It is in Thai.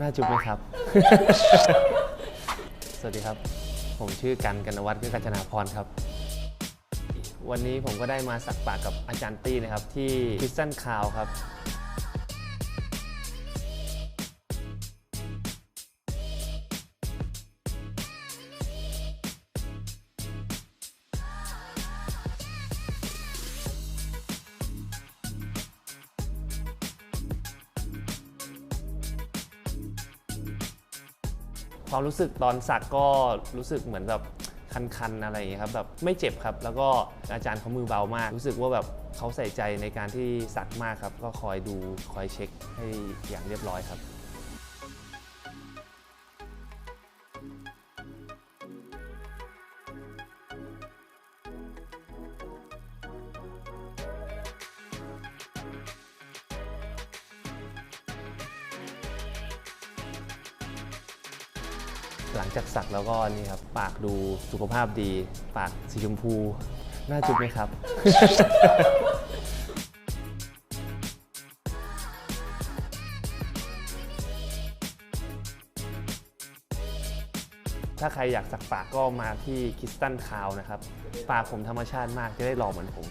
น่าจุบไหมครับ สวัสดีครับ ผมชื่อกันกันวัฒน์กัญจนาพรครับ วันนี้ผมก็ได้มาสักปากกับอาจารย์ตี้นะครับ ที่คิสตันคาวครับ ความรู้สึกตอนสักก็รู้สึกเหมือนแบบคันๆอะไรอย่างนี้ครับแบบไม่เจ็บครับ แล้วก็อาจารย์เขามือเบามาก รู้สึกว่าแบบเขาใส่ใจในการที่สักมากครับ ก็คอยดูคอยเช็คให้อย่างเรียบร้อยครับ หลังจากสักแล้วก็นี่ครับ ปากดูสุขภาพดี ปากสีชมพู น่าจุบไหมครับ ถ้าใครอยากสักปากก็มาที่คิสตันคาวนะครับ ปากผมธรรมชาติมากจะได้หล่อเหมือนผม